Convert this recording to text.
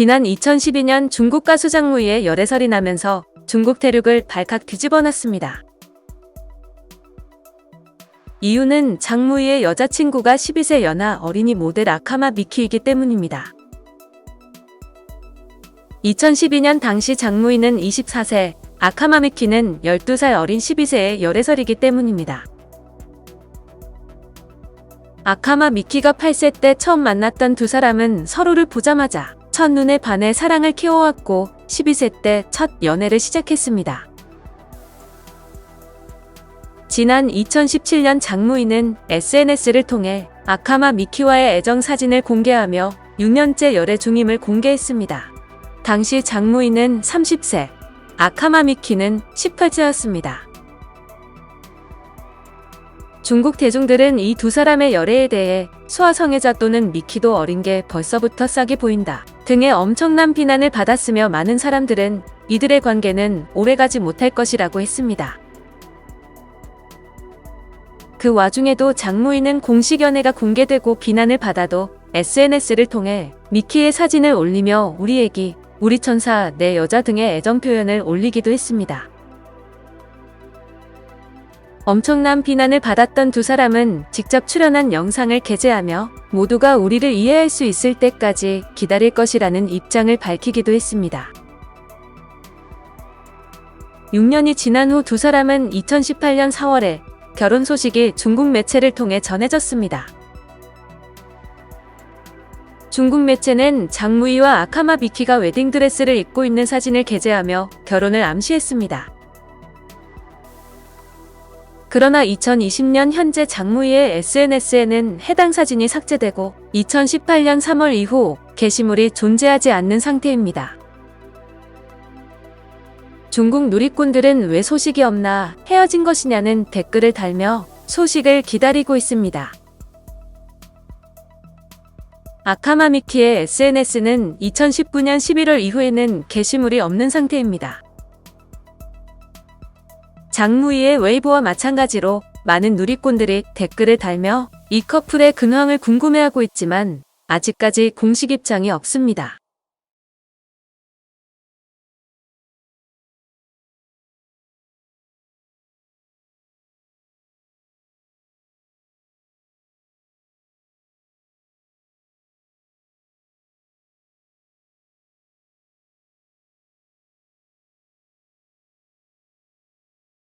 지난 2012년 중국 가수 장무이의 열애설이 나면서 중국 대륙을 발칵 뒤집어놨습니다. 이유는 장무이의 여자친구가 12세 연하 어린이 모델 아카마 미키이기 때문입니다. 2012년 당시 장무이는 24세, 아카마 미키는 12살 어린 12세의 열애설이기 때문입니다. 아카마 미키가 8세 때 처음 만났던 두 사람은 서로를 보자마자 첫눈에 반해 사랑을 키워왔고 12세 때 첫 연애를 시작했습니다. 지난 2017년 장무이는 SNS를 통해 아카마 미키와의 애정 사진을 공개하며 6년째 열애 중임을 공개했습니다. 당시 장무이는 30세, 아카마 미키는 18세였습니다. 중국 대중들은 이 두 사람의 열애에 대해 소아성애자 또는 미키도 어린 게 벌써부터 싹이 보인다 등의 엄청난 비난을 받았으며 많은 사람들은 이들의 관계는 오래가지 못할 것이라고 했습니다. 그 와중에도 장무이는 공식 연애가 공개되고 비난을 받아도 SNS를 통해 미키의 사진을 올리며 우리 애기, 우리 천사, 내 여자 등의 애정 표현을 올리기도 했습니다. 엄청난 비난을 받았던 두 사람은 직접 출연한 영상을 게재하며 모두가 우리를 이해할 수 있을 때까지 기다릴 것이라는 입장을 밝히기도 했습니다. 6년이 지난 후 두 사람은 2018년 4월에 결혼 소식이 중국 매체를 통해 전해졌습니다. 중국 매체는 장무이와 아카마 비키가 웨딩드레스를 입고 있는 사진을 게재하며 결혼을 암시했습니다. 그러나 2020년 현재 장무이의 SNS에는 해당 사진이 삭제되고 2018년 3월 이후 게시물이 존재하지 않는 상태입니다. 중국 누리꾼들은 왜 소식이 없나 헤어진 것이냐는 댓글을 달며 소식을 기다리고 있습니다. 아카마 미키의 SNS는 2019년 11월 이후에는 게시물이 없는 상태입니다. 장무이의 웨이브와 마찬가지로 많은 누리꾼들이 댓글을 달며 이 커플의 근황을 궁금해하고 있지만 아직까지 공식 입장이 없습니다.